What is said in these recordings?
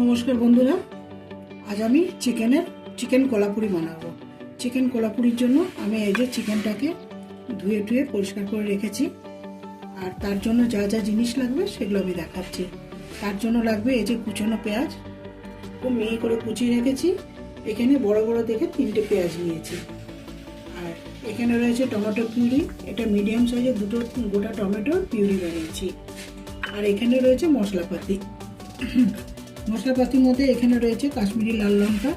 নমস্কার বন্ধুরা। আজ আমি চিকেনের, চিকেন কলাপুরি বানাবো। চিকেন কলাপুরির জন্য আমি এই যে চিকেনটাকে ধুয়ে ধুয়ে পরিষ্কার করে রেখেছি। আর তার জন্য যা যা জিনিস লাগবে সেগুলো আমি দেখাচ্ছি। তার জন্য লাগবে এই যে কুচানো পেঁয়াজ। খুব মিহি করে কুচিয়ে রেখেছি। এখানে বড় বড় দেখে তিনটে পেঁয়াজ নিয়েছি। আর এখানে রয়েছে টমেটো পিউরি। এটা মিডিয়াম সাইজের দুটো গোটা টমেটো পিউরি বানিয়েছি। আর এখানে রয়েছে মশলাপাতি। মশলাপাতির মধ্যে এখানে রয়েছে কাশ্মীরি লাল লঙ্কা।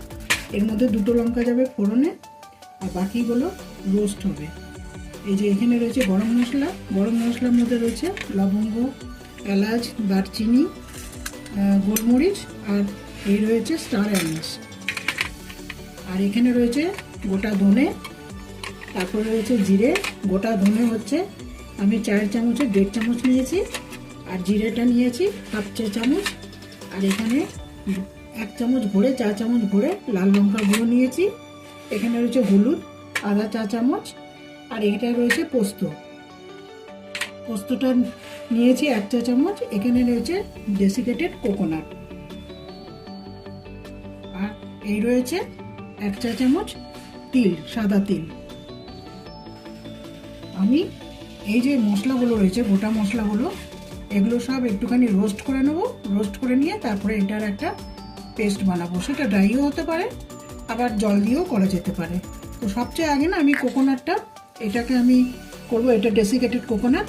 এর মধ্যে দুটো লঙ্কা যাবে ফোড়নে, আর বাকিগুলো রোস্ট হবে। এই যে এখানে রয়েছে গরম মশলা। গরম মশলার মধ্যে রয়েছে লবঙ্গ, এলাচ, দারচিনি গোলমরিচ, আর এই রয়েছে স্টার অ্যানিস। আর এখানে রয়েছে গোটা ধনে, তারপরে রয়েছে জিরে। গোটা ধনে হচ্ছে আমি চার চামচের দেড় চামচ নিয়েছি, আর জিরেটা নিয়েছি হাফ চা চামচ। আর এখানে এক চামচ ভরে চা চামচ ভরে লাল লঙ্কা গুঁড়ো নিয়েছি। এখানে রয়েছে হলুদ আধা চা চামচ, আর এটা রয়েছে পোস্ত। পোস্তটা নিয়েছি এক চা চামচ, এখানে রয়েছে ডেসিকেটেড কোকোনাট আর এই রয়েছে এক চা চামচ তিল, সাদা তিল। আমি এই যে মশলাগুলো রয়েছে, গোটা মশলাগুলো এগুলো সব একটুখানি রোস্ট করে নেব। রোস্ট করে নিয়ে তারপরে এটার একটা পেস্ট বানাবো। সেটা ড্রাইও হতে পারে, আবার জল দিয়েও করা যেতে পারে। তো সবচেয়ে আগে না আমি কোকোনাটটা এটাকে আমি করব, এটা ডেসিকেটেড কোকোনাট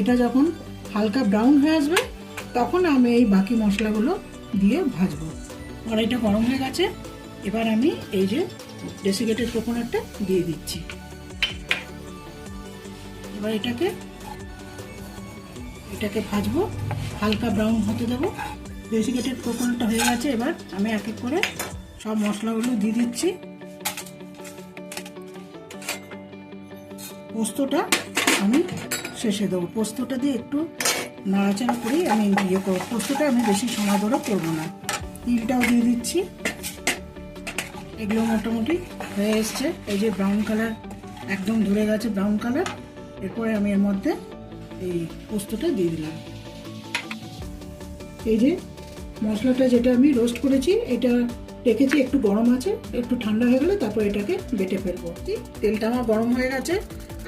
এটা যখন হালকা ব্রাউন হয়ে আসবে, তখন আমি এই বাকি মশলাগুলো দিয়ে ভাজবো। কড়াইটা গরম হয়ে গেছে, এবার আমি এই যে ডেসিকেটেড কোকোনাটটা দিয়ে দিচ্ছি। এবার এটাকে এটাকে ভাজবো, হালকা ব্রাউন হতে দেবো। বেশি ডেসিকেটেড কোকোনাটটা হয়ে গেছে, এবার আমি এক এক করে সব মশলাগুলো দিয়ে দিচ্ছি। পোস্তটা আমি শেষে দেবো। পোস্তটা দিয়ে একটু নাড়াচাড়া করেই আমি ইয়ে করব। পোস্তটা আমি বেশি সময় ধরে করব না। তিলটাও দিয়ে দিচ্ছি। এগুলো মোটামুটি হয়ে এসছে। এই যে ব্রাউন কালার একদম ধরে গেছে ব্রাউন কালার এরপরে আমি এর মধ্যে এই পোস্তটা দিয়ে দিলাম। এই যে মশলাটা যেটা আমি রোস্ট করেছি, এটা রেখেছি, একটু গরম আছে, একটু ঠান্ডা হয়ে গেলে তারপর এটাকে বেটে ফেলব। তেলটা আমার গরম হয়ে গেছে।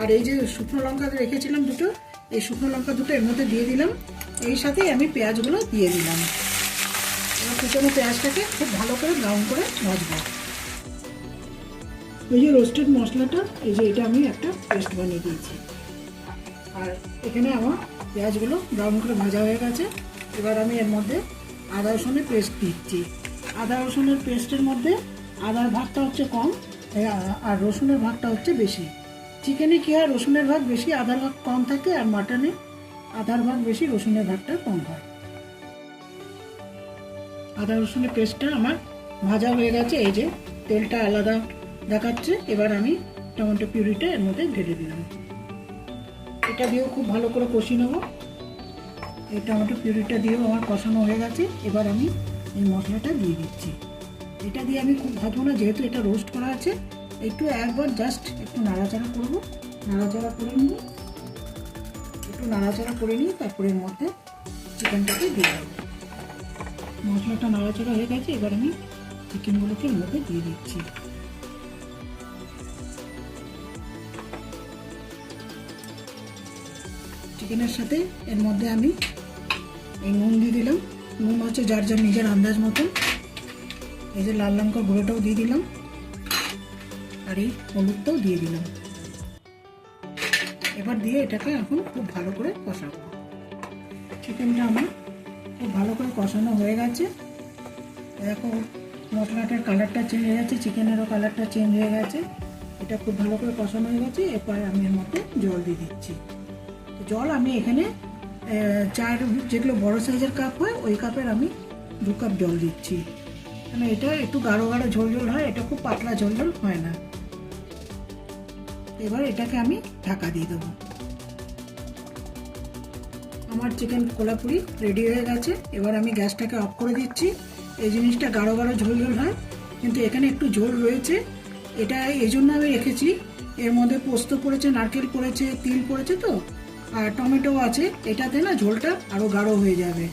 আর এই যে শুকনো লঙ্কা রেখেছিলাম দুটো, এই শুকনো লঙ্কা দুটো এর মধ্যে দিয়ে দিলাম। এই সাথেই আমি পেঁয়াজগুলো দিয়ে দিলাম। এবার কুচানো পেঁয়াজটাকে খুব ভালো করে ব্রাউন করে ভাজবো। এই যে রোস্টেড মশলাটা, এই যে এটা আমি একটা পেস্ট বানিয়ে দিয়েছি। আর এখানে আমার পেঁয়াজগুলো ব্রাউন করে ভাজা হয়ে গেছে। এবার আমি এর মধ্যে আদা, রসুনের পেস্ট দিচ্ছি। আদা, রসুনের পেস্টের মধ্যে আদার ভাগটা হচ্ছে কম আর রসুনের ভাগটা হচ্ছে বেশি। চিকেনে কী হয়, রসুনের ভাগ বেশি, আদার ভাগ কম থাকে, আর মাটনে আদার ভাগ বেশি, রসুনের ভাগটা কম হয়। আদা, রসুনের পেস্টটা আমার ভাজা হয়ে গেছে, এই যে তেলটা আলাদা দেখাচ্ছে। এবার আমি টমেটো পিউরিটা এর মধ্যে ঢেলে দিলাম। এটা দিয়েও খুব ভালো করে কষিয়ে নেব। এই টমেটো পিউরিটা দিয়েও আমার কষানো হয়ে গেছে। এবার আমি এই মশলাটা দিয়ে দিচ্ছি। এটা দিয়ে আমি খুব ভাজবো না, যেহেতু এটা রোস্ট করা আছে, একটু একবার জাস্ট একটু নাড়াচাড়া করব। নাড়াচাড়া করে নিয়ে একটু নাড়াচাড়া করে নিয়ে তারপরে এর মধ্যে চিকেনটাকে দিয়ে দেবো। মশলাটা নাড়াচাড়া হয়ে গেছে, এবার আমি চিকেনগুলোকে এর মধ্যে দিয়ে দিচ্ছি। চিকেনের সাথে, এর মধ্যে আমি এই নুন দিয়ে দিলাম। নুন হচ্ছে যার যার নিজের আন্দাজ মতন। এই যে লাল লঙ্কার গুঁড়োটাও দিয়ে দিলাম। আর এই হলুদটাও দিয়ে দিলাম। এবার দিয়ে এটাকে এখন খুব ভালো করে কষাবো। চিকেনটা আমার খুব ভালো করে কষানো হয়ে গেছে। দেখো, মশলাটার কালারটা চেঞ্জ হয়ে গেছে, চিকেনেরও কালারটা চেঞ্জ হয়ে গেছে। এটা খুব ভালো করে কষানো হয়ে গেছে। এরপর আমি এর মধ্যে জল দিয়ে দিচ্ছি। জল আমি এখানে চার যেগুলো বড় সাইজের কাপ হয়, ওই কাপের আমি দু কাপ জল দিচ্ছি। মানে এটা একটু গাঢ় গাঢ় ঝোল ঝোল হয়, এটা খুব পাতলা ঝোল ঝোল হয় না। এবার এটাকে আমি ঢাকা দিয়ে দেবো। আমার চিকেন কোলাপুরি রেডি হয়ে গেছে। এবার আমি গ্যাসটাকে অফ করে দিচ্ছি। এই জিনিসটা গাঢ় গাঢ় ঝোল ঝোল হয়, কিন্তু এখানে একটু ঝোল রয়েছে। এটা এই জন্য আমি রেখেছি। এর মধ্যে পোস্ত পড়েছে, নারকেল পড়েছে, তিল পড়েছে তো? আর টমেটো আছে, এটাতে না ঝোলটা আরও গাঢ় হয়ে যাবে।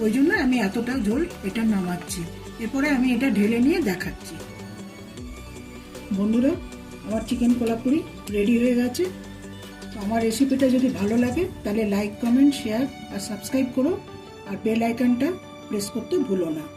ওই জন্য আমি এতটা ঝোল এটা নামাচ্ছি। এরপরে আমি এটা ঢেলে নিয়ে দেখাচ্ছি। বন্ধুরা, আমার চিকেন কোলাপুরি রেডি হয়ে গেছে। তো আমার রেসিপিটা যদি ভালো লাগে, তাহলে লাইক, কমেন্ট, শেয়ার আর সাবস্ক্রাইব করো। আর বেল আইকনটা প্রেস করতে ভুলো না।